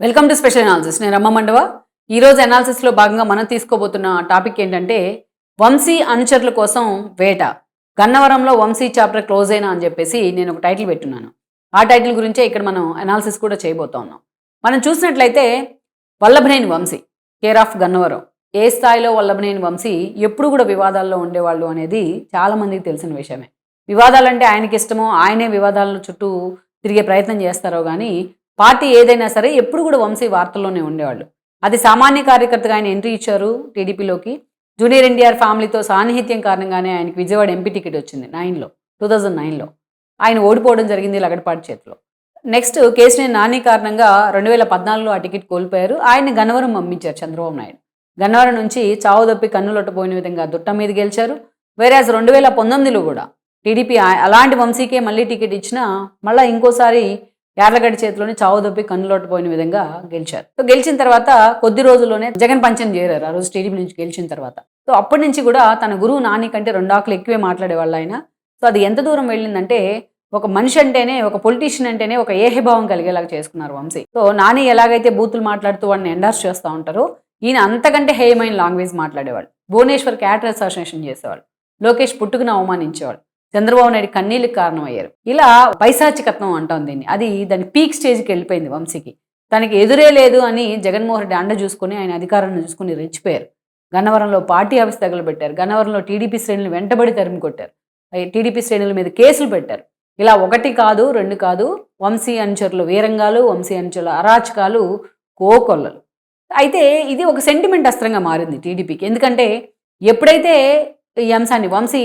Welcome to special analysis. నేను రమ్మ మండవ. ఈరోజు అనాలిసిస్లో భాగంగా మనం తీసుకోబోతున్న టాపిక్ ఏంటంటే వంశీ అనుచరుల కోసం వేట. గన్నవరంలో వంశీ చాప్టర్ క్లోజ్ అయినా అని చెప్పేసి నేను ఒక టైటిల్ పెట్టున్నాను. ఆ టైటిల్ గురించే ఇక్కడ మనం అనాలిసిస్ కూడా చేయబోతా ఉన్నాం మనం చూసినట్లయితే వల్లభనేని వంశీ కేర్ ఆఫ్ గన్నవరం. ఏ స్థాయిలో వల్లభనేని వంశీ ఎప్పుడు కూడా వివాదాల్లో ఉండేవాళ్ళు అనేది చాలామందికి తెలిసిన విషయమే. వివాదాలంటే ఆయనకి ఇష్టమో ఆయనే వివాదాల చుట్టూ తిరిగే ప్రయత్నం చేస్తారో కానీ పార్టీ ఏదైనా సరే ఎప్పుడు కూడా వంశీ వార్తల్లోనే ఉండేవాళ్ళు. అది సామాన్య కార్యకర్తగా ఆయన ఎంట్రీ ఇచ్చారు టీడీపీలోకి. జూనియర్ ఎన్టీఆర్ ఫ్యామిలీతో సాన్నిహిత్యం కారణంగానే ఆయనకి విజయవాడ ఎంపీ టికెట్ వచ్చింది నైన్లో టూ థౌజండ్ నైన్లో. ఆయన ఓడిపోవడం జరిగింది లగడపాటి చేతిలో. నెక్స్ట్ కేసీఆర్ నాని కారణంగా రెండు వేల పద్నాలుగులో ఆ టికెట్ కోల్పోయారు. ఆయన్ని గన్నవరం పంపించారు చంద్రబాబు నాయుడు. గన్నవరం నుంచి చావు దప్పి కన్నులొట్టపోయిన విధంగా దుట్ట మీద గెలిచారు. వేరేజ్ రెండు వేల పంతొమ్మిదిలో కూడా టీడీపీ అలాంటి వంశీకే మళ్ళీ టికెట్ ఇచ్చినా మళ్ళీ ఇంకోసారి యార్లగడ్డ చేతిలోనే చావు దొప్పి కన్నులోటపోయిన విధంగా గెలిచారు. సో గెలిచిన తర్వాత కొద్ది రోజుల్లోనే జగన్ పంచం చేరారు ఆ రోజు టీడీపీ నుంచి గెలిచిన తర్వాత. సో అప్పటి నుంచి కూడా తన గురువు నాని కంటే రెండు ఆకులు ఎక్కువే మాట్లాడేవాళ్ళు ఆయన. సో అది ఎంత దూరం వెళ్ళిందంటే ఒక మనిషి అంటేనే ఒక పొలిటీషియన్ అంటేనే ఒక ఏహభావం కలిగేలాగా చేసుకున్నారు వంశీ. సో నాని ఎలాగైతే బూతులు మాట్లాడుతూ వాడిని ఎండార్స్ చేస్తూ ఉంటారో ఈయన అంతకంటే హేయమైన లాంగ్వేజ్ మాట్లాడేవాడు. భువనేశ్వర్ క్యాటర్ అసోసియేషన్ చేసేవాడు. లోకేష్ పుట్టుకుని అవమానించేవాడు. చంద్రబాబు నాయుడు కన్నీళ్ళకి కారణమయ్యారు. ఇలా పైశాచికత్వం అంటాం దీన్ని. అది దాని పీక్ స్టేజ్కి వెళ్ళిపోయింది వంశీకి. తనకి ఎదురే లేదు అని జగన్మోహన్ రెడ్డి అండ చూసుకుని ఆయన అధికారాన్ని చూసుకుని రెచ్చిపోయారు. గన్నవరంలో పార్టీ ఆఫీస్ తగలబెట్టారు. గన్నవరంలో టీడీపీ శ్రేణులు వెంటబడి తరిమి కొట్టారు. టీడీపీ శ్రేణుల మీద కేసులు పెట్టారు. ఇలా ఒకటి కాదు రెండు కాదు వంశీ అనుచరులు వీరంగాలు వంశీ అనుచరుల అరాచకాలు కోకొల్లలు. అయితే ఇది ఒక సెంటిమెంట్ అస్త్రంగా మారింది టీడీపీకి. ఎందుకంటే ఎప్పుడైతే ఈ అంశాన్ని వంశీ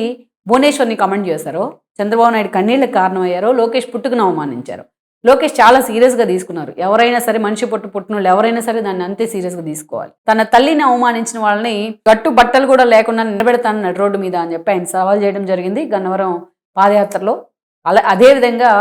భువనేశ్వర్ని కమెంట్ చేశారో. చంద్రబాబు నాయుడు కన్నీళ్ళకి కారణమయ్యారో. లోకేష్ పుట్టుకుని అవమానించారు. లోకేష్ చాలా సీరియస్గా తీసుకున్నారు. ఎవరైనా సరే మనిషి పుట్టు పుట్టిన వాళ్ళు ఎవరైనా సరే దాన్ని అంతే సీరియస్గా తీసుకోవాలి. తన తల్లిని అవమానించిన వాళ్ళని గట్టు బట్టలు కూడా లేకుండా నిలబెడతాను నడి రోడ్డు మీద అని చెప్పి ఆయన సవాల్ చేయడం జరిగింది. గన్నవరం పాదయాత్రలో అలా అదేవిధంగా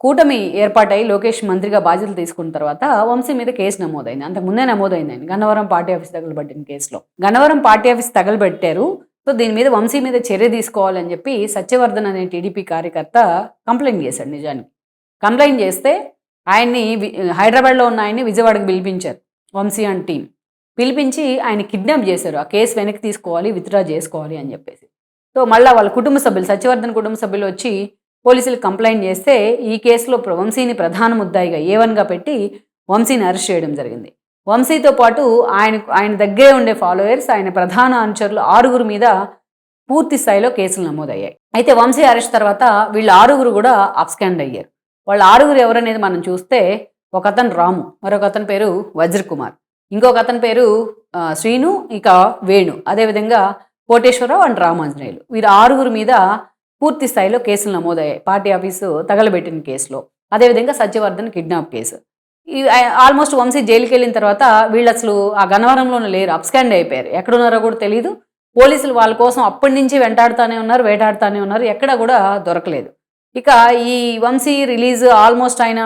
కూటమి ఏర్పాటై లోకేష్ మంత్రిగా బాధ్యతలు తీసుకున్న తర్వాత వంశీ మీద కేసు నమోదైంది. అంతకుముందే నమోదైంది ఆయన. గన్నవరం పార్టీ ఆఫీస్ తగలబెట్టిన కేసులో. గన్నవరం పార్టీ ఆఫీస్ తగలబెట్టారు. సో దీని మీద వంశీ మీద చర్య తీసుకోవాలని చెప్పి సత్యవర్ధన్ అనే టీడీపీ కార్యకర్త కంప్లైంట్ చేశాడు నిజానికి. కంప్లైంట్ చేస్తే ఆయన్ని హైదరాబాద్లో ఉన్న ఆయన్ని విజయవాడకు పిలిపించారు వంశీ అండ్ టీం. పిలిపించి ఆయన కిడ్నాప్ చేశారు. ఆ కేసు వెనక్కి తీసుకోవాలి విత్డ్రా చేసుకోవాలి అని చెప్పేసి. సో మళ్ళీ వాళ్ళ కుటుంబ సభ్యులు సత్యవర్ధన్ కుటుంబ సభ్యులు వచ్చి పోలీసులు కంప్లైంట్ చేస్తే ఈ కేసులో ప్ర- వంశీని ప్రధాన ముద్దాయిగా ఏవన్గా పెట్టి వంశీని అరెస్ట్ చేయడం జరిగింది. వంశీతో పాటు ఆయన ఆయన దగ్గరే ఉండే ఫాలోయర్స్ ఆయన ప్రధాన అనుచరులు ఆరుగురు మీద పూర్తి స్థాయిలో కేసులు నమోదయ్యాయి. అయితే వంశీ అరెస్ట్ తర్వాత వీళ్ళ ఆరుగురు కూడా అప్స్కాండ్ అయ్యారు. వాళ్ళ ఆరుగురు ఎవరనేది మనం చూస్తే ఒక అతను రాము మరొక అతని పేరు వజ్రకుమార్ ఇంకొక అతని పేరు శ్రీను ఇక వేణు. అదేవిధంగా కోటేశ్వరరావు అండ్ రామాంజనేయులు. వీరు ఆరుగురు మీద పూర్తి స్థాయిలో కేసులు నమోదయ్యాయి. పార్టీ ఆఫీసు తగలబెట్టిన కేసులో. అదేవిధంగా Satyavardhan kidnap case. Almost Vamsi జైలుకి వెళ్ళిన తర్వాత వీళ్ళు అసలు ఆ గన్నవరంలోనే లేరు అప్స్కాండ్ అయిపోయారు. ఎక్కడున్నారో కూడా తెలియదు పోలీసులు వాళ్ళ కోసం అప్పటి నుంచి వెంటాడుతూనే ఉన్నారు వేటాడుతూనే ఉన్నారు ఎక్కడ కూడా దొరకలేదు. ఇక ఈ వంశీ రిలీజ్ ఆల్మోస్ట్ ఆయన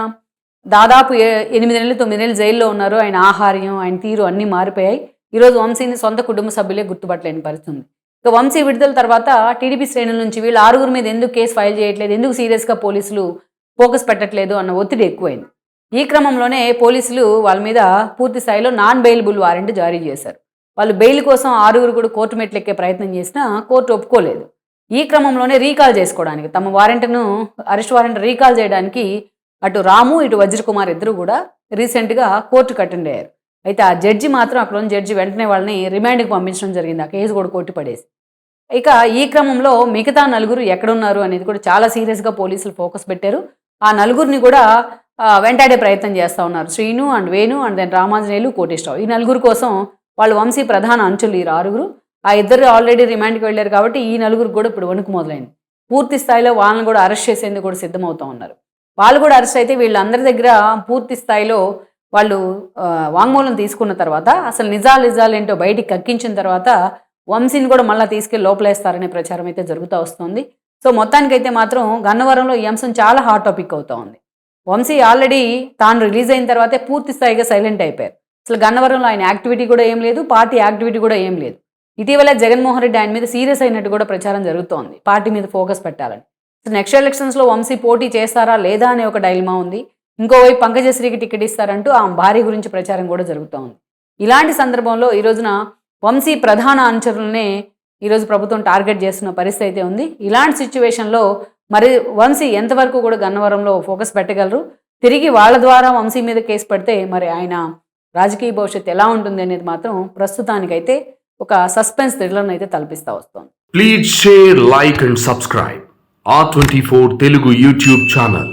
దాదాపు ఎనిమిది నెలలు తొమ్మిది నెలలు జైల్లో ఉన్నారు. ఆయన ఆహార్యం ఆయన తీరు అన్నీ మారిపోయాయి. ఈరోజు వంశీని సొంత కుటుంబ సభ్యులే గుర్తుపట్టలేని పరిస్థితి ఉంది. ఇక వంశీ విడుదల తర్వాత టీడీపీ శ్రేణుల నుంచి వీళ్ళు ఆరుగురు మీద ఎందుకు కేసు ఫైల్ చేయట్లేదు ఎందుకు సీరియస్గా పోలీసులు ఫోకస్ పెట్టట్లేదు అన్న ఒత్తిడి ఎక్కువైంది. ఈ క్రమంలోనే పోలీసులు వాళ్ళ మీద పూర్తి స్థాయిలో నాన్ బెయిలబుల్ వారెంట్ జారీ చేశారు. వాళ్ళు బెయిల్ కోసం ఆరుగురు కూడా కోర్టు మెట్లు ఎక్కే ప్రయత్నం చేసినా కోర్టు ఒప్పుకోలేదు. ఈ క్రమంలోనే రీకాల్ చేసుకోవడానికి తమ వారెంట్ను అరెస్ట్ వారెంట్ రీకాల్ చేయడానికి అటు రాము ఇటు వజ్రకుమార్ ఇద్దరు కూడా రీసెంట్గా కోర్టుకు అటెండ్ అయ్యారు. అయితే ఆ జడ్జి మాత్రం అక్కడ ఉన్న జడ్జి వెంటనే వాళ్ళని రిమాండ్కి పంపించడం జరిగింది. ఆ కేసు కూడా కోర్టు పడేసి. ఇక ఈ క్రమంలో మిగతా నలుగురు ఎక్కడున్నారు అనేది కూడా చాలా సీరియస్గా పోలీసులు ఫోకస్ పెట్టారు. ఆ నలుగురిని కూడా వెంటాడే ప్రయత్నం చేస్తూ ఉన్నారు. Srinu and Venu and then Ramanjaneyulu Koteswararao ఈ నలుగురు కోసం వాళ్ళు వంశీ ప్రధాన అంచులు ఈ ఆరుగురు. ఆ ఇద్దరు ఆల్రెడీ రిమాండ్కి వెళ్ళారు కాబట్టి ఈ నలుగురు కూడా ఇప్పుడు వణుకు మొదలైంది. పూర్తి స్థాయిలో వాళ్ళని కూడా అరెస్ట్ చేసేందుకు కూడా సిద్ధమవుతూ ఉన్నారు. వాళ్ళు కూడా అరెస్ట్ అయితే వీళ్ళందరి దగ్గర పూర్తి స్థాయిలో వాళ్ళు వాంగ్మూలం తీసుకున్న తర్వాత అసలు నిజాలు నిజాలు ఏంటో బయటికి కక్కించిన తర్వాత వంశీని కూడా మళ్ళీ తీసుకెళ్ళి లోపలేస్తారనే ప్రచారం అయితే జరుగుతూ వస్తుంది. సో మొత్తానికైతే మాత్రం గన్నవరంలో ఈ అంశం చాలా హాట్ టాపిక్ అవుతూ ఉంది. వంశీ ఆల్రెడీ తాను రిలీజ్ అయిన తర్వాతే పూర్తి స్థాయిగా సైలెంట్ అయిపోయారు. అసలు గన్నవరంలో ఆయన యాక్టివిటీ కూడా ఏం లేదు పార్టీ యాక్టివిటీ కూడా ఏం లేదు. ఇటీవల జగన్మోహన్ రెడ్డి ఆయన మీద సీరియస్ అయినట్టు కూడా ప్రచారం జరుగుతోంది పార్టీ మీద ఫోకస్ పెట్టాలని. నెక్స్ట్ ఎలక్షన్స్లో వంశీ పోటీ చేస్తారా లేదా అనే ఒక డైల్మా ఉంది. ఇంకోవైపు పంకజశ్రీకి టికెట్ ఇస్తారంటూ ఆ భార్య గురించి ప్రచారం కూడా జరుగుతూ ఉంది ఇలాంటి సందర్భంలో ఈ రోజున వంశీ ప్రధాన అనుచరులనే ఈరోజు ప్రభుత్వం టార్గెట్ చేస్తున్న పరిస్థితి అయితే ఉంది. ఇలాంటి సిచ్యువేషన్లో మరి వంశీ ఎంతవరకు కూడా గన్నవరంలో ఫోకస్ పెట్టగలరు తిరిగి వాళ్ళ ద్వారా వంశీ మీద కేసు పెడితే మరి ఆయన రాజకీయ భవిష్యత్తు ఎలా ఉంటుంది అనేది మాత్రం ప్రస్తుతానికైతే ఒక సస్పెన్స్ థ్రిల్లర్ని అయితే తలపిస్తా వస్తుంది Please share, like and subscribe. R24 Telugu YouTube channel.